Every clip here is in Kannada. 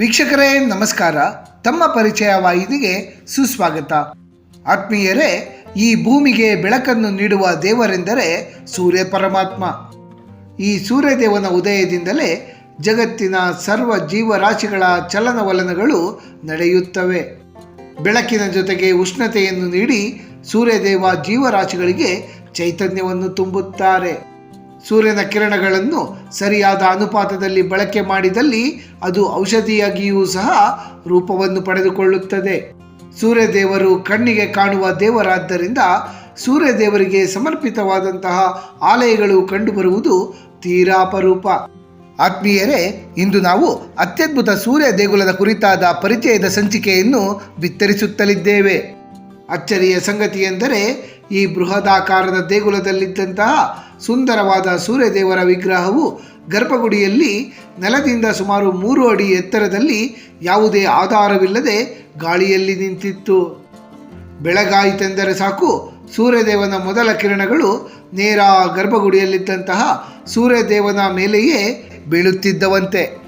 ವೀಕ್ಷಕರೇ, ನಮಸ್ಕಾರ. ತಮ್ಮ ಪರಿಚಯ ವಾಹಿನಿಗೆ ಸುಸ್ವಾಗತ. ಆತ್ಮೀಯರೇ, ಈ ಭೂಮಿಗೆ ಬೆಳಕನ್ನು ನೀಡುವ ದೇವರೆಂದರೆ ಸೂರ್ಯ ಪರಮಾತ್ಮ. ಈ ಸೂರ್ಯದೇವನ ಉದಯದಿಂದಲೇ ಜಗತ್ತಿನ ಸರ್ವ ಜೀವರಾಶಿಗಳ ಚಲನವಲನಗಳು ನಡೆಯುತ್ತವೆ. ಬೆಳಕಿನ ಜೊತೆಗೆ ಉಷ್ಣತೆಯನ್ನು ನೀಡಿ ಸೂರ್ಯದೇವ ಜೀವರಾಶಿಗಳಿಗೆ ಚೈತನ್ಯವನ್ನು ತುಂಬುತ್ತಾರೆ. ಸೂರ್ಯನ ಕಿರಣಗಳನ್ನು ಸರಿಯಾದ ಅನುಪಾತದಲ್ಲಿ ಬಳಕೆ ಮಾಡಿದಲ್ಲಿ ಅದು ಔಷಧಿಯಾಗಿಯೂ ಸಹ ರೂಪವನ್ನು ಪಡೆದುಕೊಳ್ಳುತ್ತದೆ. ಸೂರ್ಯದೇವರು ಕಣ್ಣಿಗೆ ಕಾಣುವ ದೇವರಾದ್ದರಿಂದ ಸೂರ್ಯದೇವರಿಗೆ ಸಮರ್ಪಿತವಾದಂತಹ ಆಲಯಗಳು ಕಂಡುಬರುವುದು ತೀರಾ ಅಪರೂಪ ಆತ್ಮೀಯರೇ, ಇಂದು ನಾವು ಅತ್ಯದ್ಭುತ ಸೂರ್ಯ ದೇಗುಲದ ಕುರಿತಾದ ಪರಿಚಯದ ಸಂಚಿಕೆಯನ್ನು ಬಿತ್ತರಿಸುತ್ತಲಿದ್ದೇವೆ. ಅಚ್ಚರಿಯ ಸಂಗತಿ ಎಂದರೆ ಈ ಬೃಹದಾಕಾರದ ದೇಗುಲದಲ್ಲಿದ್ದಂತಹ ಸುಂದರವಾದ ಸೂರ್ಯದೇವರ ವಿಗ್ರಹವು ಗರ್ಭಗುಡಿಯಲ್ಲಿ ನೆಲದಿಂದ ಸುಮಾರು ಮೂರು ಅಡಿ ಎತ್ತರದಲ್ಲಿ ಯಾವುದೇ ಆಧಾರವಿಲ್ಲದೆ ಗಾಳಿಯಲ್ಲಿ ನಿಂತಿತ್ತು. ಬೆಳಗಾಯಿತೆಂದರೆ ಸಾಕು, ಸೂರ್ಯದೇವನ ಮೊದಲ ಕಿರಣಗಳು ನೇರ ಗರ್ಭಗುಡಿಯಲ್ಲಿದ್ದಂತಹ ಸೂರ್ಯದೇವನ ಮೇಲೆಯೇ ಬೀಳುತ್ತಿದ್ದವಂತೆ.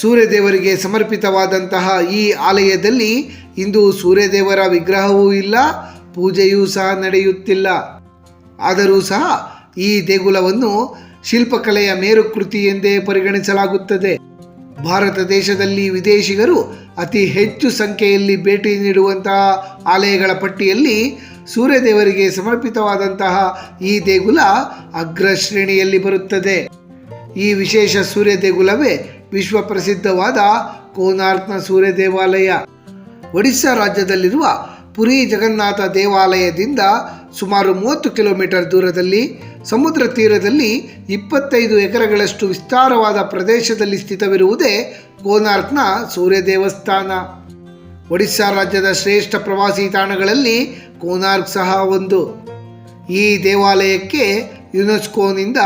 ಸೂರ್ಯದೇವರಿಗೆ ಸಮರ್ಪಿತವಾದಂತಹ ಈ ಆಲಯದಲ್ಲಿ ಇಂದು ಸೂರ್ಯದೇವರ ವಿಗ್ರಹವೂ ಇಲ್ಲ ಪೂಜೆಯೂ ಸಹ ನಡೆಯುತ್ತಿಲ್ಲ. ಆದರೂ ಸಹ ಈ ದೇಗುಲವನ್ನು ಶಿಲ್ಪಕಲೆಯ ಮೇರುಕೃತಿ ಎಂದೇ ಪರಿಗಣಿಸಲಾಗುತ್ತದೆ. ಭಾರತ ದೇಶದಲ್ಲಿ ವಿದೇಶಿಗರು ಅತಿ ಹೆಚ್ಚು ಸಂಖ್ಯೆಯಲ್ಲಿ ಭೇಟಿ ನೀಡುವಂತಹ ಆಲಯಗಳ ಪಟ್ಟಿಯಲ್ಲಿ ಸೂರ್ಯದೇವರಿಗೆ ಸಮರ್ಪಿತವಾದಂತಹ ಈ ದೇಗುಲ ಅಗ್ರಶ್ರೇಣಿಯಲ್ಲಿ ಬರುತ್ತದೆ. ಈ ವಿಶೇಷ ಸೂರ್ಯ ದೇಗುಲವೇ ವಿಶ್ವ ಪ್ರಸಿದ್ಧವಾದ ಕೋನಾರ್ಕ್ನ ಸೂರ್ಯ ದೇವಾಲಯ. ಒಡಿಶಾ ರಾಜ್ಯದಲ್ಲಿರುವ ಪುರಿ ಜಗನ್ನಾಥ ದೇವಾಲಯದಿಂದ ಸುಮಾರು ಮೂವತ್ತು ಕಿಲೋಮೀಟರ್ ದೂರದಲ್ಲಿ, ಸಮುದ್ರ ತೀರದಲ್ಲಿ ಇಪ್ಪತ್ತೈದು ಎಕರೆಗಳಷ್ಟು ವಿಸ್ತಾರವಾದ ಪ್ರದೇಶದಲ್ಲಿ ಸ್ಥಿತವಿರುವುದೇ ಕೋನಾರ್ಕ್ನ ಸೂರ್ಯ ದೇವಸ್ಥಾನ. ಒಡಿಶಾ ರಾಜ್ಯದ ಶ್ರೇಷ್ಠ ಪ್ರವಾಸಿ ತಾಣಗಳಲ್ಲಿ ಕೋನಾರ್ಕ್ ಸಹ ಒಂದು. ಈ ದೇವಾಲಯಕ್ಕೆ ಯುನೆಸ್ಕೋನಿಂದ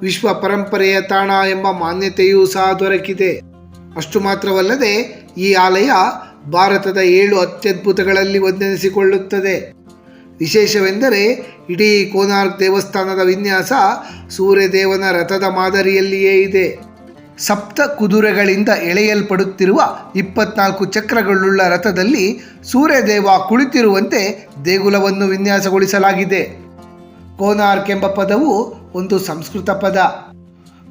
ವಿಶ್ವ ಪರಂಪರೆಯ ತಾಣ ಎಂಬ ಮಾನ್ಯತೆಯೂ ಸಹ ದೊರಕಿದೆ. ಅಷ್ಟು ಮಾತ್ರವಲ್ಲದೆ ಈ ಆಲಯ ಭಾರತದ ಏಳು ಅತ್ಯದ್ಭುತಗಳಲ್ಲಿ ಒಂದೆನಿಸಿಕೊಳ್ಳುತ್ತದೆ. ವಿಶೇಷವೆಂದರೆ, ಇಡೀ ಕೋನಾರ್ಕ್ ದೇವಸ್ಥಾನದ ವಿನ್ಯಾಸ ಸೂರ್ಯದೇವನ ರಥದ ಮಾದರಿಯಲ್ಲಿಯೇ ಇದೆ. ಸಪ್ತ ಕುದುರೆಗಳಿಂದ ಎಳೆಯಲ್ಪಡುತ್ತಿರುವ ಇಪ್ಪತ್ನಾಲ್ಕು ಚಕ್ರಗಳುಳ್ಳ ರಥದಲ್ಲಿ ಸೂರ್ಯದೇವ ಕುಳಿತಿರುವಂತೆ ದೇಗುಲವನ್ನು ವಿನ್ಯಾಸಗೊಳಿಸಲಾಗಿದೆ. ಕೋನಾರ್ಕ್ ಎಂಬ ಪದವು ಒಂದು ಸಂಸ್ಕೃತ ಪದ.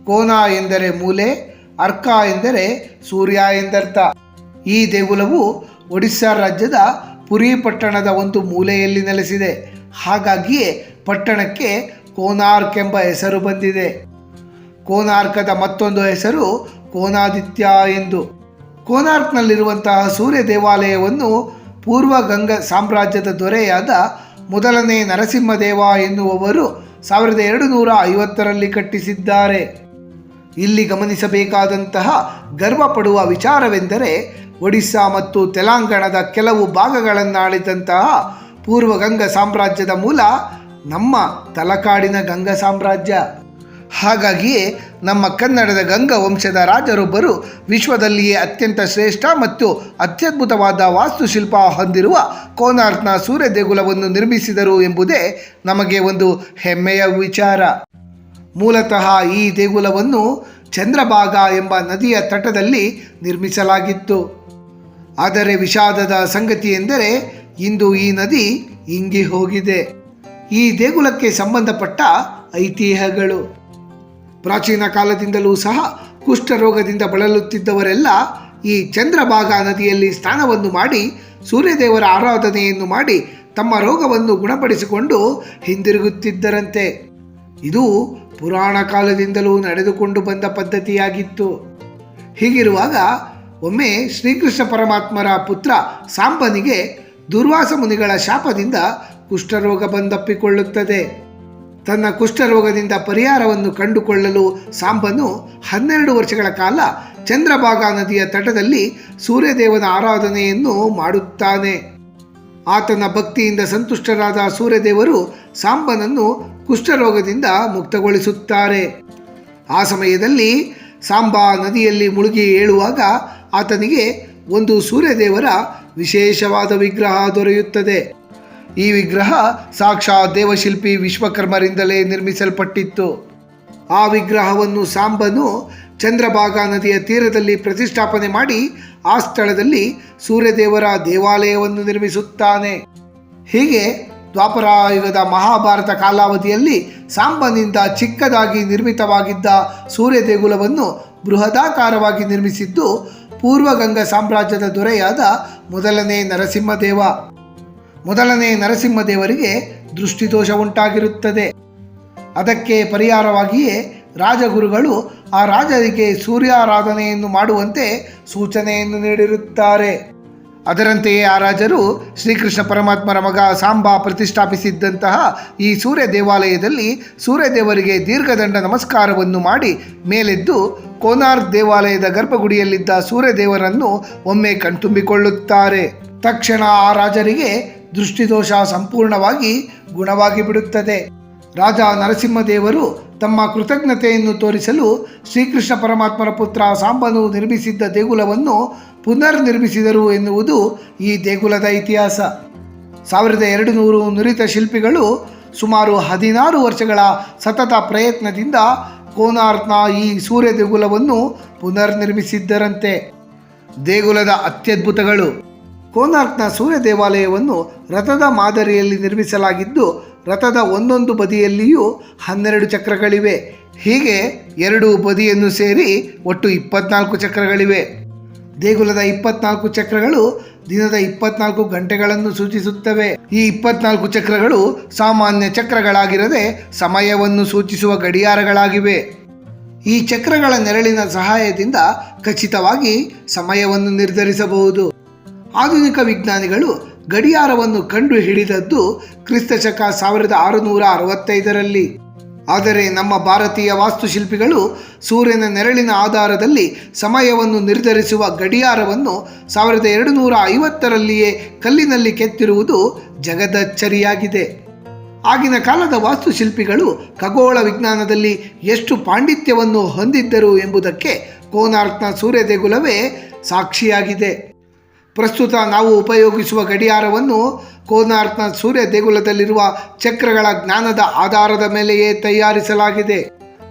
ಕೋನಾ ಎಂದರೆ ಮೂಲೆ, ಅರ್ಕ ಎಂದರೆ ಸೂರ್ಯ ಎಂದರ್ಥ. ಈ ದೇಗುಲವು ಒಡಿಶಾ ರಾಜ್ಯದ ಪುರಿ ಪಟ್ಟಣದ ಒಂದು ಮೂಲೆಯಲ್ಲಿ ನೆಲೆಸಿದೆ. ಹಾಗಾಗಿಯೇ ಪಟ್ಟಣಕ್ಕೆ ಕೋನಾರ್ಕ್ ಎಂಬ ಹೆಸರು ಬಂದಿದೆ. ಕೋನಾರ್ಕದ ಮತ್ತೊಂದು ಹೆಸರು ಕೋನಾದಿತ್ಯ ಎಂದು. ಕೋನಾರ್ಕ್ನಲ್ಲಿರುವಂತಹ ಸೂರ್ಯ ದೇವಾಲಯವನ್ನು ಪೂರ್ವ ಗಂಗ ಸಾಮ್ರಾಜ್ಯದ ದೊರೆಯಾದ ಮೊದಲನೇ ನರಸಿಂಹದೇವ ಎನ್ನುವವರು ಸಾವಿರದ ಎರಡು ನೂರ ಐವತ್ತರಲ್ಲಿ ಕಟ್ಟಿಸಿದ್ದಾರೆ. ಇಲ್ಲಿ ಗಮನಿಸಬೇಕಾದಂತಹ ಗರ್ವ ಪಡುವ ವಿಚಾರವೆಂದರೆ ಒಡಿಸ್ಸಾ ಮತ್ತು ತೆಲಂಗಾಣದ ಕೆಲವು ಭಾಗಗಳನ್ನಾಳಿದಂತಹ ಪೂರ್ವ ಗಂಗ ಸಾಮ್ರಾಜ್ಯದ ಮೂಲ ನಮ್ಮ ತಲಕಾಡಿನ ಗಂಗ ಸಾಮ್ರಾಜ್ಯ. ಹಾಗಾಗಿಯೇ ನಮ್ಮ ಕನ್ನಡದ ಗಂಗ ವಂಶದ ರಾಜರೊಬ್ಬರು ವಿಶ್ವದಲ್ಲಿಯೇ ಅತ್ಯಂತ ಶ್ರೇಷ್ಠ ಮತ್ತು ಅತ್ಯದ್ಭುತವಾದ ವಾಸ್ತುಶಿಲ್ಪ ಹೊಂದಿರುವ ಕೋನಾರ್ಕ್ನ ಸೂರ್ಯ ದೇಗುಲವನ್ನು ನಿರ್ಮಿಸಿದರು ಎಂಬುದೇ ನಮಗೆ ಒಂದು ಹೆಮ್ಮೆಯ ವಿಚಾರ. ಮೂಲತಃ ಈ ದೇಗುಲವನ್ನು ಚಂದ್ರಭಾಗ ಎಂಬ ನದಿಯ ತಟದಲ್ಲಿ ನಿರ್ಮಿಸಲಾಗಿತ್ತು. ಆದರೆ ವಿಷಾದದ ಸಂಗತಿ ಎಂದರೆ ಇಂದು ಈ ನದಿ ಇಂಗಿ ಹೋಗಿದೆ. ಈ ದೇಗುಲಕ್ಕೆ ಸಂಬಂಧಪಟ್ಟ ಐತಿಹ್ಯಗಳು. ಪ್ರಾಚೀನ ಕಾಲದಿಂದಲೂ ಸಹ ಕುಷ್ಠರೋಗದಿಂದ ಬಳಲುತ್ತಿದ್ದವರೆಲ್ಲ ಈ ಚಂದ್ರಭಾಗ ನದಿಯಲ್ಲಿ ಸ್ನಾನವನ್ನು ಮಾಡಿ ಸೂರ್ಯದೇವರ ಆರಾಧನೆಯನ್ನು ಮಾಡಿ ತಮ್ಮ ರೋಗವನ್ನು ಗುಣಪಡಿಸಿಕೊಂಡು ಹಿಂದಿರುಗುತ್ತಿದ್ದರಂತೆ. ಇದು ಪುರಾಣ ಕಾಲದಿಂದಲೂ ನಡೆದುಕೊಂಡು ಬಂದ ಪದ್ಧತಿಯಾಗಿತ್ತು. ಹೀಗಿರುವಾಗ ಒಮ್ಮೆ ಶ್ರೀಕೃಷ್ಣ ಪರಮಾತ್ಮರ ಪುತ್ರ ಸಾಂಬನಿಗೆ ದುರ್ವಾಸ ಮುನಿಗಳ ಶಾಪದಿಂದ ಕುಷ್ಠರೋಗ ಬಂದಪ್ಪಿಕೊಳ್ಳುತ್ತದೆ. ತನ್ನ ಕುಷ್ಠರೋಗದಿಂದ ಪರಿಹಾರವನ್ನು ಕಂಡುಕೊಳ್ಳಲು ಸಾಂಬನು ಹನ್ನೆರಡು ವರ್ಷಗಳ ಕಾಲ ಚಂದ್ರಭಾಗಾ ನದಿಯ ತಟದಲ್ಲಿ ಸೂರ್ಯದೇವನ ಆರಾಧನೆಯನ್ನು ಮಾಡುತ್ತಾನೆ. ಆತನ ಭಕ್ತಿಯಿಂದ ಸಂತುಷ್ಟರಾದ ಸೂರ್ಯದೇವರು ಸಾಂಬನನ್ನು ಕುಷ್ಠರೋಗದಿಂದ ಮುಕ್ತಗೊಳಿಸುತ್ತಾರೆ. ಆ ಸಮಯದಲ್ಲಿ ಸಾಂಬಾ ನದಿಯಲ್ಲಿ ಮುಳುಗಿ ಏಳುವಾಗ ಆತನಿಗೆ ಒಂದು ಸೂರ್ಯದೇವರ ವಿಶೇಷವಾದ ವಿಗ್ರಹ ದೊರೆಯುತ್ತದೆ. ಈ ವಿಗ್ರಹ ಸಾಕ್ಷಾತ್ ದೇವಶಿಲ್ಪಿ ವಿಶ್ವಕರ್ಮರಿಂದಲೇ ನಿರ್ಮಿಸಲ್ಪಟ್ಟಿತ್ತು. ಆ ವಿಗ್ರಹವನ್ನು ಸಾಂಬನು ಚಂದ್ರಭಾಗ ನದಿಯ ತೀರದಲ್ಲಿ ಪ್ರತಿಷ್ಠಾಪನೆ ಮಾಡಿ ಆ ಸ್ಥಳದಲ್ಲಿ ಸೂರ್ಯದೇವರ ದೇವಾಲಯವನ್ನು ನಿರ್ಮಿಸುತ್ತಾನೆ. ಹೀಗೆ ದ್ವಾಪರಾಯುಗದ ಮಹಾಭಾರತ ಕಾಲಾವಧಿಯಲ್ಲಿ ಸಾಂಬನಿಂದ ಚಿಕ್ಕದಾಗಿ ನಿರ್ಮಿತವಾಗಿದ್ದ ಸೂರ್ಯ ದೇಗುಲವನ್ನು ಬೃಹದಾಕಾರವಾಗಿ ನಿರ್ಮಿಸಿದ್ದು ಪೂರ್ವಗಂಗಾ ಸಾಮ್ರಾಜ್ಯದ ದೊರೆಯಾದ ಮೊದಲನೇ ನರಸಿಂಹದೇವ. ಮೊದಲನೇ ನರಸಿಂಹದೇವರಿಗೆ ದೃಷ್ಟಿದೋಷ ಉಂಟಾಗಿರುತ್ತದೆ ಅದಕ್ಕೆ ಪರಿಹಾರವಾಗಿಯೇ ರಾಜಗುರುಗಳು ಆ ರಾಜರಿಗೆ ಸೂರ್ಯಾರಾಧನೆಯನ್ನು ಮಾಡುವಂತೆ ಸೂಚನೆಯನ್ನು ನೀಡಿರುತ್ತಾರೆ. ಅದರಂತೆಯೇ ಆ ರಾಜರು ಶ್ರೀಕೃಷ್ಣ ಪರಮಾತ್ಮರ ಮಗ ಸಾಂಬಾ ಪ್ರತಿಷ್ಠಾಪಿಸಿದ್ದಂತಹ ಈ ಸೂರ್ಯ ದೇವಾಲಯದಲ್ಲಿ ಸೂರ್ಯದೇವರಿಗೆ ದೀರ್ಘದಂಡ ನಮಸ್ಕಾರವನ್ನು ಮಾಡಿ ಮೇಲೆದ್ದು ಕೋನಾರ್ ದೇವಾಲಯದ ಗರ್ಭಗುಡಿಯಲ್ಲಿದ್ದ ಸೂರ್ಯದೇವರನ್ನು ಒಮ್ಮೆ ಕಣ್ತುಂಬಿಕೊಳ್ಳುತ್ತಾರೆ. ತಕ್ಷಣ ಆ ರಾಜರಿಗೆ ದೃಷ್ಟಿದೋಷ ಸಂಪೂರ್ಣವಾಗಿ ಗುಣವಾಗಿ ಬಿಡುತ್ತದೆ ರಾಜ ನರಸಿಂಹದೇವರು ತಮ್ಮ ಕೃತಜ್ಞತೆಯನ್ನು ತೋರಿಸಲು ಶ್ರೀಕೃಷ್ಣ ಪರಮಾತ್ಮರ ಪುತ್ರ ಸಾಂಬನು ನಿರ್ಮಿಸಿದ್ದ ದೇಗುಲವನ್ನು ಪುನರ್ ನಿರ್ಮಿಸಿದರು ಎನ್ನುವುದು ಈ ದೇಗುಲದ ಇತಿಹಾಸ. ಸಾವಿರದ ಎರಡು ನೂರು ನುರಿತ ಶಿಲ್ಪಿಗಳು ಸುಮಾರು ಹದಿನಾರು ವರ್ಷಗಳ ಸತತ ಪ್ರಯತ್ನದಿಂದ ಕೋನಾರ್ಕ್ನ ಈ ಸೂರ್ಯ ದೇಗುಲವನ್ನು ಪುನರ್ ನಿರ್ಮಿಸಿದ್ದರಂತೆ ದೇಗುಲದ ಅತ್ಯದ್ಭುತಗಳು. ಕೋನಾರ್ಕ್ನ ಸೂರ್ಯ ದೇವಾಲಯವನ್ನು ರಥದ ಮಾದರಿಯಲ್ಲಿ ನಿರ್ಮಿಸಲಾಗಿದ್ದು ರಥದ ಒಂದೊಂದು ಬದಿಯಲ್ಲಿಯೂ ಹನ್ನೆರಡು ಚಕ್ರಗಳಿವೆ. ಹೀಗೆ ಎರಡು ಬದಿಯನ್ನು ಸೇರಿ ಒಟ್ಟು ಇಪ್ಪತ್ನಾಲ್ಕು ಚಕ್ರಗಳಿವೆ. ದೇಗುಲದ ಇಪ್ಪತ್ನಾಲ್ಕು ಚಕ್ರಗಳು ದಿನದ ಇಪ್ಪತ್ನಾಲ್ಕು ಗಂಟೆಗಳನ್ನು ಸೂಚಿಸುತ್ತವೆ. ಈ ಇಪ್ಪತ್ನಾಲ್ಕು ಚಕ್ರಗಳು ಸಾಮಾನ್ಯ ಚಕ್ರಗಳಾಗಿರದೆ ಸಮಯವನ್ನು ಸೂಚಿಸುವ ಗಡಿಯಾರಗಳಾಗಿವೆ. ಈ ಚಕ್ರಗಳ ನೆರಳಿನ ಸಹಾಯದಿಂದ ಖಚಿತವಾಗಿ ಸಮಯವನ್ನು ನಿರ್ಧರಿಸಬಹುದು. ಆಧುನಿಕ ವಿಜ್ಞಾನಿಗಳು ಗಡಿಯಾರವನ್ನು ಕಂಡು ಹಿಡಿದದ್ದು ಕ್ರಿಸ್ತಶಕ ಸಾವಿರದ ಆರುನೂರ ಅರವತ್ತೈದರಲ್ಲಿ. ಆದರೆ ನಮ್ಮ ಭಾರತೀಯ ವಾಸ್ತುಶಿಲ್ಪಿಗಳು ಸೂರ್ಯನ ನೆರಳಿನ ಆಧಾರದಲ್ಲಿ ಸಮಯವನ್ನು ನಿರ್ಧರಿಸುವ ಗಡಿಯಾರವನ್ನು ಸಾವಿರದ ಎರಡು ನೂರ ಐವತ್ತರಲ್ಲಿಯೇ ಕಲ್ಲಿನಲ್ಲಿ ಕೆತ್ತಿರುವುದು ಜಗದಚ್ಚರಿಯಾಗಿದೆ. ಆಗಿನ ಕಾಲದ ವಾಸ್ತುಶಿಲ್ಪಿಗಳು ಖಗೋಳ ವಿಜ್ಞಾನದಲ್ಲಿ ಎಷ್ಟು ಪಾಂಡಿತ್ಯವನ್ನು ಹೊಂದಿದ್ದರು ಎಂಬುದಕ್ಕೆ ಕೋನಾರ್ಕ್ನ ಸೂರ್ಯ ದೇಗುಲವೇ ಸಾಕ್ಷಿಯಾಗಿದೆ. ಪ್ರಸ್ತುತ ನಾವು ಉಪಯೋಗಿಸುವ ಗಡಿಯಾರವನ್ನು ಕೋನಾರ್ಕ್ನ ಸೂರ್ಯ ದೇಗುಲದಲ್ಲಿರುವ ಚಕ್ರಗಳ ಜ್ಞಾನದ ಆಧಾರದ ಮೇಲೆಯೇ ತಯಾರಿಸಲಾಗಿದೆ.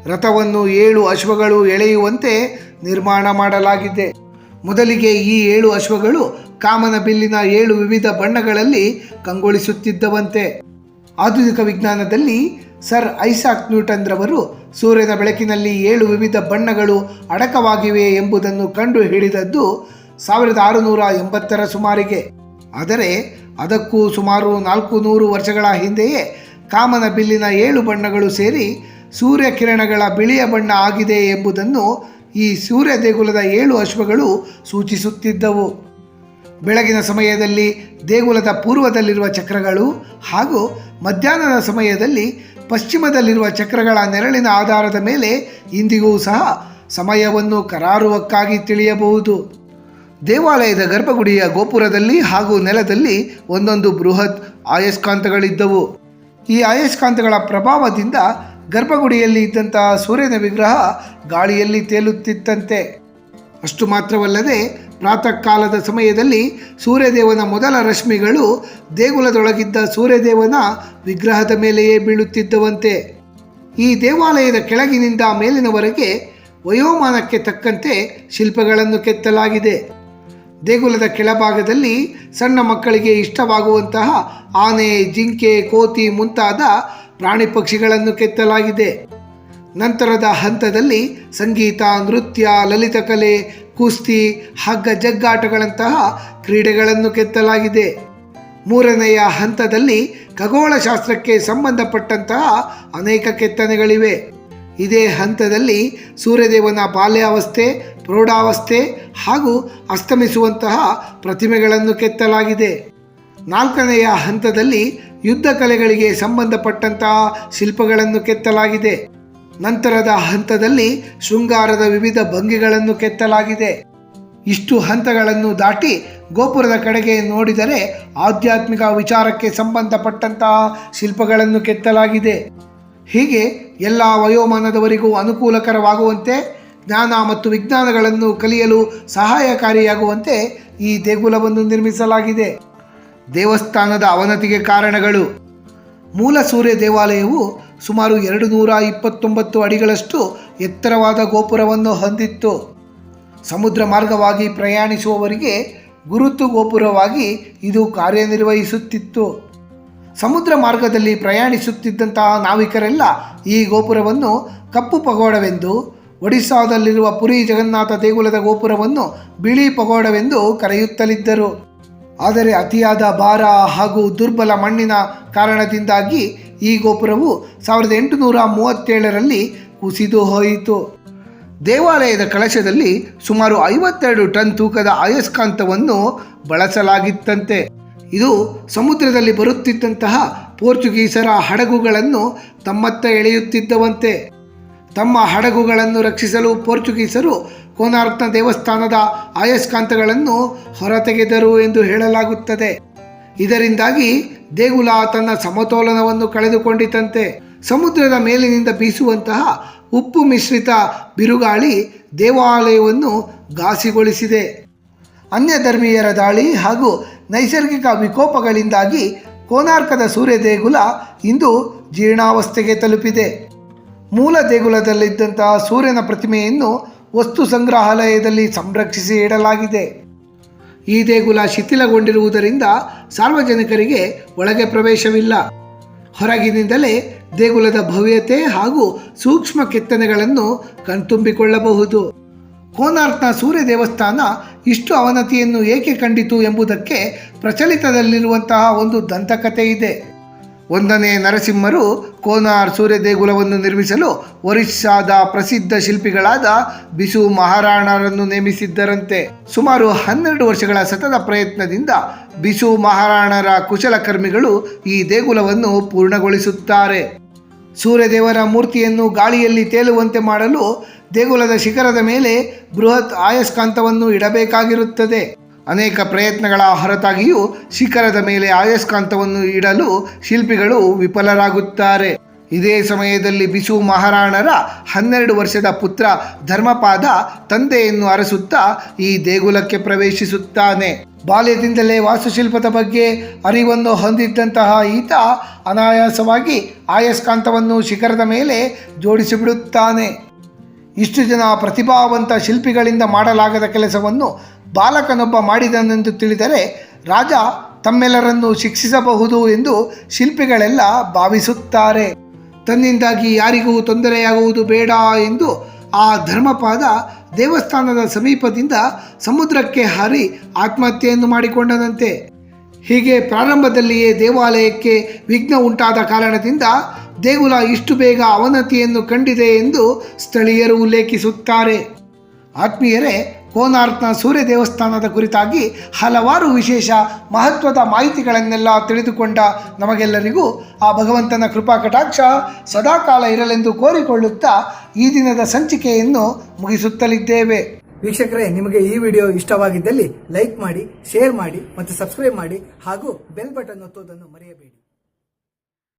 ರಥವನ್ನು ಏಳು ಅಶ್ವಗಳು ಎಳೆಯುವಂತೆ ನಿರ್ಮಾಣ ಮಾಡಲಾಗಿದೆ. ಮೊದಲಿಗೆ ಈ ಏಳು ಅಶ್ವಗಳು ಕಾಮನ ಬಿಲ್ಲಿನ ಏಳು ವಿವಿಧ ಬಣ್ಣಗಳಲ್ಲಿ ಕಂಗೊಳಿಸುತ್ತಿದ್ದವಂತೆ. ಆಧುನಿಕ ವಿಜ್ಞಾನದಲ್ಲಿ ಸರ್ ಐಸಾಕ್ ನ್ಯೂಟನ್ ರವರು ಸೂರ್ಯನ ಬೆಳಕಿನಲ್ಲಿ ಏಳು ವಿವಿಧ ಬಣ್ಣಗಳು ಅಡಕವಾಗಿವೆ ಎಂಬುದನ್ನು ಕಂಡು ಹಿಡಿದದ್ದು ಸಾವಿರದ ಆರುನೂರ ಎಂಬತ್ತರ ಸುಮಾರಿಗೆ. ಆದರೆ ಅದಕ್ಕೂ ಸುಮಾರು ನಾಲ್ಕು ನೂರು ವರ್ಷಗಳ ಹಿಂದೆಯೇ ಕಾಮನ ಬಿಲ್ಲಿನ ಏಳು ಬಣ್ಣಗಳು ಸೇರಿ ಸೂರ್ಯಕಿರಣಗಳ ಬಿಳಿಯ ಬಣ್ಣ ಆಗಿದೆ ಎಂಬುದನ್ನು ಈ ಸೂರ್ಯ ದೇಗುಲದ ಏಳು ಅಶ್ವಗಳು ಸೂಚಿಸುತ್ತಿದ್ದವು. ಬೆಳಗಿನ ಸಮಯದಲ್ಲಿ ದೇಗುಲದ ಪೂರ್ವದಲ್ಲಿರುವ ಚಕ್ರಗಳು ಹಾಗೂ ಮಧ್ಯಾಹ್ನದ ಸಮಯದಲ್ಲಿ ಪಶ್ಚಿಮದಲ್ಲಿರುವ ಚಕ್ರಗಳ ನೆರಳಿನ ಆಧಾರದ ಮೇಲೆ ಇಂದಿಗೂ ಸಹ ಸಮಯವನ್ನು ಕರಾರುವಕ್ಕಾಗಿ ತಿಳಿಯಬಹುದು. ದೇವಾಲಯದ ಗರ್ಭಗುಡಿಯ ಗೋಪುರದಲ್ಲಿ ಹಾಗೂ ನೆಲದಲ್ಲಿ ಒಂದೊಂದು ಬೃಹತ್ ಆಯಸ್ಕಾಂತಗಳಿದ್ದವು. ಈ ಆಯಸ್ಕಾಂತಗಳ ಪ್ರಭಾವದಿಂದ ಗರ್ಭಗುಡಿಯಲ್ಲಿ ಇದ್ದಂತಹ ಸೂರ್ಯನ ವಿಗ್ರಹ ಗಾಳಿಯಲ್ಲಿ ತೇಲುತ್ತಿತ್ತಂತೆ. ಅಷ್ಟು ಮಾತ್ರವಲ್ಲದೆ ಪ್ರಾತಃ ಕಾಲದ ಸಮಯದಲ್ಲಿ ಸೂರ್ಯದೇವನ ಮೊದಲ ರಶ್ಮಿಗಳು ದೇಗುಲದೊಳಗಿದ್ದ ಸೂರ್ಯದೇವನ ವಿಗ್ರಹದ ಮೇಲೆಯೇ ಬೀಳುತ್ತಿದ್ದವಂತೆ. ಈ ದೇವಾಲಯದ ಕೆಳಗಿನಿಂದ ಮೇಲಿನವರೆಗೆ ವಯೋಮಾನಕ್ಕೆ ತಕ್ಕಂತೆ ಶಿಲ್ಪಗಳನ್ನು ಕೆತ್ತಲಾಗಿದೆ. ದೇಗುಲದ ಕೆಳಭಾಗದಲ್ಲಿ ಸಣ್ಣ ಮಕ್ಕಳಿಗೆ ಇಷ್ಟವಾಗುವಂತಹ ಆನೆ, ಜಿಂಕೆ, ಕೋತಿ ಮುಂತಾದ ಪ್ರಾಣಿ ಪಕ್ಷಿಗಳನ್ನು ಕೆತ್ತಲಾಗಿದೆ. ನಂತರದ ಹಂತದಲ್ಲಿ ಸಂಗೀತ, ನೃತ್ಯ ಲಲಿತಕಲೆ ಕುಸ್ತಿ, ಹಗ್ಗ ಜಗ್ಗಾಟಗಳಂತಹ ಕ್ರೀಡೆಗಳನ್ನು ಕೆತ್ತಲಾಗಿದೆ. ಮೂರನೆಯ ಹಂತದಲ್ಲಿ ಖಗೋಳಶಾಸ್ತ್ರಕ್ಕೆ ಸಂಬಂಧಪಟ್ಟಂತಹ ಅನೇಕ ಕೆತ್ತನೆಗಳಿವೆ. ಇದೇ ಹಂತದಲ್ಲಿ ಸೂರ್ಯದೇವನ ಬಾಲ್ಯಾವಸ್ಥೆ, ಪ್ರೌಢಾವಸ್ಥೆ ಹಾಗೂ ಅಸ್ತಮಿಸುವಂತಹ ಪ್ರತಿಮೆಗಳನ್ನು ಕೆತ್ತಲಾಗಿದೆ. ನಾಲ್ಕನೆಯ ಹಂತದಲ್ಲಿ ಯುದ್ಧ ಕಲೆಗಳಿಗೆ ಸಂಬಂಧಪಟ್ಟಂತಹ ಶಿಲ್ಪಗಳನ್ನು ಕೆತ್ತಲಾಗಿದೆ. ನಂತರದ ಹಂತದಲ್ಲಿ ಶೃಂಗಾರದ ವಿವಿಧ ಭಂಗಿಗಳನ್ನು ಕೆತ್ತಲಾಗಿದೆ. ಇಷ್ಟು ಹಂತಗಳನ್ನು ದಾಟಿ ಗೋಪುರದ ಕಡೆಗೆ ನೋಡಿದರೆ ಆಧ್ಯಾತ್ಮಿಕ ವಿಚಾರಕ್ಕೆ ಸಂಬಂಧಪಟ್ಟಂತಹ ಶಿಲ್ಪಗಳನ್ನು ಕೆತ್ತಲಾಗಿದೆ. ಹೀಗೆ ಎಲ್ಲ ವಯೋಮಾನದವರಿಗೂ ಅನುಕೂಲಕರವಾಗುವಂತೆ ಜ್ಞಾನ ಮತ್ತು ವಿಜ್ಞಾನಗಳನ್ನು ಕಲಿಯಲು ಸಹಾಯಕಾರಿಯಾಗುವಂತೆ ಈ ದೇಗುಲವನ್ನು ನಿರ್ಮಿಸಲಾಗಿದೆ. ದೇವಸ್ಥಾನದ ಅವನತಿಗೆ ಕಾರಣಗಳು. ಮೂಲ ಸೂರ್ಯ ದೇವಾಲಯವು ಸುಮಾರು ಎರಡು ನೂರ ಇಪ್ಪತ್ತೊಂಬತ್ತು ಅಡಿಗಳಷ್ಟು ಎತ್ತರವಾದ ಗೋಪುರವನ್ನು ಹೊಂದಿತ್ತು. ಸಮುದ್ರ ಮಾರ್ಗವಾಗಿ ಪ್ರಯಾಣಿಸುವವರಿಗೆ ಗುರುತು ಗೋಪುರವಾಗಿ ಇದು ಕಾರ್ಯನಿರ್ವಹಿಸುತ್ತಿತ್ತು. ಸಮುದ್ರ ಮಾರ್ಗದಲ್ಲಿ ಪ್ರಯಾಣಿಸುತ್ತಿದ್ದಂತಹ ನಾವಿಕರೆಲ್ಲ ಈ ಗೋಪುರವನ್ನು ಕಪ್ಪು ಪಗೋಡವೆಂದು, ಒಡಿಸ್ಸಾದಲ್ಲಿರುವ ಪುರಿ ಜಗನ್ನಾಥ ದೇಗುಲದ ಗೋಪುರವನ್ನು ಬಿಳಿ ಪಗೋಡವೆಂದು ಕರೆಯುತ್ತಲಿದ್ದರು. ಆದರೆ ಅತಿಯಾದ ಭಾರ ಹಾಗೂ ದುರ್ಬಲ ಮಣ್ಣಿನ ಕಾರಣದಿಂದಾಗಿ ಈ ಗೋಪುರವು ಸಾವಿರದ ಎಂಟುನೂರ ಮೂವತ್ತೇಳರಲ್ಲಿ ಕುಸಿದು ಹೋಯಿತು. ದೇವಾಲಯದ ಕಳಶದಲ್ಲಿ ಸುಮಾರು ಐವತ್ತೆರಡು ಟನ್ ತೂಕದ ಅಯಸ್ಕಾಂತವನ್ನು ಬಳಸಲಾಗಿತ್ತಂತೆ. ಇದು ಸಮುದ್ರದಲ್ಲಿ ಬರುತ್ತಿದ್ದಂತಹ ಪೋರ್ಚುಗೀಸರ ಹಡಗುಗಳನ್ನು ತಮ್ಮತ್ತ ಎಳೆಯುತ್ತಿದ್ದವಂತೆ. ತಮ್ಮ ಹಡಗುಗಳನ್ನು ರಕ್ಷಿಸಲು ಪೋರ್ಚುಗೀಸರು ಕೋನಾರ್ಕ್ನ ದೇವಸ್ಥಾನದ ಆಯಸ್ಕಾಂತಗಳನ್ನು ಹೊರತೆಗೆದರು ಎಂದು ಹೇಳಲಾಗುತ್ತದೆ. ಇದರಿಂದಾಗಿ ದೇಗುಲ ತನ್ನ ಸಮತೋಲನವನ್ನು ಕಳೆದುಕೊಂಡಿತಂತೆ. ಸಮುದ್ರದ ಮೇಲಿನಿಂದ ಬೀಸುವಂತಹ ಉಪ್ಪು ಮಿಶ್ರಿತ ಬಿರುಗಾಳಿ ದೇವಾಲಯವನ್ನು ಘಾಸಿಗೊಳಿಸಿದೆ. ಅನ್ಯ ಧರ್ಮೀಯರ ದಾಳಿ ಹಾಗೂ ನೈಸರ್ಗಿಕ ವಿಕೋಪಗಳಿಂದಾಗಿ ಕೋನಾರ್ಕದ ಸೂರ್ಯ ದೇಗುಲ ಇಂದು ಜೀರ್ಣಾವಸ್ಥೆಗೆ ತಲುಪಿದೆ. ಮೂಲ ದೇಗುಲದಲ್ಲಿದ್ದಂತಹ ಸೂರ್ಯನ ಪ್ರತಿಮೆಯನ್ನು ವಸ್ತು ಸಂಗ್ರಹಾಲಯದಲ್ಲಿ ಸಂರಕ್ಷಿಸಿ ಇಡಲಾಗಿದೆ. ಈ ದೇಗುಲ ಶಿಥಿಲಗೊಂಡಿರುವುದರಿಂದ ಸಾರ್ವಜನಿಕರಿಗೆ ಒಳಗೆ ಪ್ರವೇಶವಿಲ್ಲ. ಹೊರಗಿನಿಂದಲೇ ದೇಗುಲದ ಭವ್ಯತೆ ಹಾಗೂ ಸೂಕ್ಷ್ಮ ಕೆತ್ತನೆಗಳನ್ನು ಕಣ್ತುಂಬಿಕೊಳ್ಳಬಹುದು. ಕೋನಾರ್ಕ್ನ ಸೂರ್ಯ ದೇವಸ್ಥಾನ ಇಷ್ಟು ಅವನತಿಯನ್ನು ಏಕೆ ಕಂಡಿತು ಎಂಬುದಕ್ಕೆ ಪ್ರಚಲಿತದಲ್ಲಿರುವಂತಹ ಒಂದು ದಂತಕಥೆ ಇದೆ. ಒಂದನೇ ನರಸಿಂಹರು ಕೋನಾರ್ ಸೂರ್ಯ ದೇಗುಲವನ್ನು ನಿರ್ಮಿಸಲು ಒರಿಸ್ಸಾದ ಪ್ರಸಿದ್ಧ ಶಿಲ್ಪಿಗಳಾದ ಬಿಸು ಮಹಾರಾಣರನ್ನು ನೇಮಿಸಿದ್ದರಂತೆ. ಸುಮಾರು ಹನ್ನೆರಡು ವರ್ಷಗಳ ಸತತ ಪ್ರಯತ್ನದಿಂದ ಬಿಸು ಮಹಾರಾಣರ ಕುಶಲಕರ್ಮಿಗಳು ಈ ದೇಗುಲವನ್ನು ಪೂರ್ಣಗೊಳಿಸುತ್ತಾರೆ. ಸೂರ್ಯದೇವರ ಮೂರ್ತಿಯನ್ನು ಗಾಳಿಯಲ್ಲಿ ತೇಲುವಂತೆ ಮಾಡಲು ದೇಗುಲದ ಶಿಖರದ ಮೇಲೆ ಬೃಹತ್ ಆಯಸ್ಕಾಂತವನ್ನು ಇಡಬೇಕಾಗಿರುತ್ತದೆ. ಅನೇಕ ಪ್ರಯತ್ನಗಳ ಹೊರತಾಗಿಯೂ ಶಿಖರದ ಮೇಲೆ ಆಯಸ್ಕಾಂತವನ್ನು ಇಡಲು ಶಿಲ್ಪಿಗಳು ವಿಫಲರಾಗುತ್ತಾರೆ. ಇದೇ ಸಮಯದಲ್ಲಿ ಬಿಸು ಮಹಾರಾಣರ ಹನ್ನೆರಡು ವರ್ಷದ ಪುತ್ರ ಧರ್ಮಪಾದ ತಂದೆಯನ್ನು ಅರಸುತ್ತಾ ಈ ದೇಗುಲಕ್ಕೆ ಪ್ರವೇಶಿಸುತ್ತಾನೆ. ಬಾಲ್ಯದಿಂದಲೇ ವಾಸ್ತುಶಿಲ್ಪದ ಬಗ್ಗೆ ಅರಿವನ್ನು ಹೊಂದಿದ್ದಂತಹ ಈತ ಅನಾಯಾಸವಾಗಿ ಆಯಸ್ಕಾಂತವನ್ನು ಶಿಖರದ ಮೇಲೆ ಜೋಡಿಸಿಬಿಡುತ್ತಾನೆ. ಇಷ್ಟು ಜನ ಪ್ರತಿಭಾವಂತ ಶಿಲ್ಪಿಗಳಿಂದ ಮಾಡಲಾಗದ ಕೆಲಸವನ್ನು ಬಾಲಕನೊಬ್ಬ ಮಾಡಿದನೆಂದು ತಿಳಿದರೆ ರಾಜ ತಮ್ಮೆಲ್ಲರನ್ನು ಶಿಕ್ಷಿಸಬಹುದು ಎಂದು ಶಿಲ್ಪಿಗಳೆಲ್ಲ ಭಾವಿಸುತ್ತಾರೆ. ತನ್ನಿಂದಾಗಿ ಯಾರಿಗೂ ತೊಂದರೆಯಾಗುವುದು ಬೇಡ ಎಂದು ಆ ಧರ್ಮಪಾದ ದೇವಸ್ಥಾನದ ಸಮೀಪದಿಂದ ಸಮುದ್ರಕ್ಕೆ ಹಾರಿ ಆತ್ಮಹತ್ಯೆಯನ್ನು ಮಾಡಿಕೊಂಡನಂತೆ. ಹೀಗೆ ಪ್ರಾರಂಭದಲ್ಲಿಯೇ ದೇವಾಲಯಕ್ಕೆ ವಿಘ್ನ ಉಂಟಾದ ಕಾರಣದಿಂದ ದೇಗುಲ ಇಷ್ಟು ಬೇಗ ಅವನತಿಯನ್ನು ಕಂಡಿದೆ ಎಂದು ಸ್ಥಳೀಯರು ಉಲ್ಲೇಖಿಸುತ್ತಾರೆ. ಆತ್ಮೀಯರೇ, ಕೋನಾರ್ಕ್ನ ಸೂರ್ಯ ದೇವಸ್ಥಾನದ ಕುರಿತಾಗಿ ಹಲವಾರು ವಿಶೇಷ ಮಹತ್ವದ ಮಾಹಿತಿಗಳನ್ನೆಲ್ಲ ತಿಳಿದುಕೊಂಡ ನಮಗೆಲ್ಲರಿಗೂ ಆ ಭಗವಂತನ ಕೃಪಾ ಕಟಾಕ್ಷ ಸದಾಕಾಲ ಇರಲೆಂದು ಕೋರಿಕೊಳ್ಳುತ್ತಾ ಈ ದಿನದ ಸಂಚಿಕೆಯನ್ನು ಮುಗಿಸುತ್ತಲಿದ್ದೇವೆ. ವೀಕ್ಷಕರೇ, ನಿಮಗೆ ಈ ವಿಡಿಯೋ ಇಷ್ಟವಾಗಿದ್ದಲ್ಲಿ ಲೈಕ್ ಮಾಡಿ, ಶೇರ್ ಮಾಡಿ ಮತ್ತು ಸಬ್ಸ್ಕ್ರೈಬ್ ಮಾಡಿ ಹಾಗೂ ಬೆಲ್ ಬಟನ್ ಒತ್ತುವುದನ್ನು ಮರೆಯಬೇಡಿ.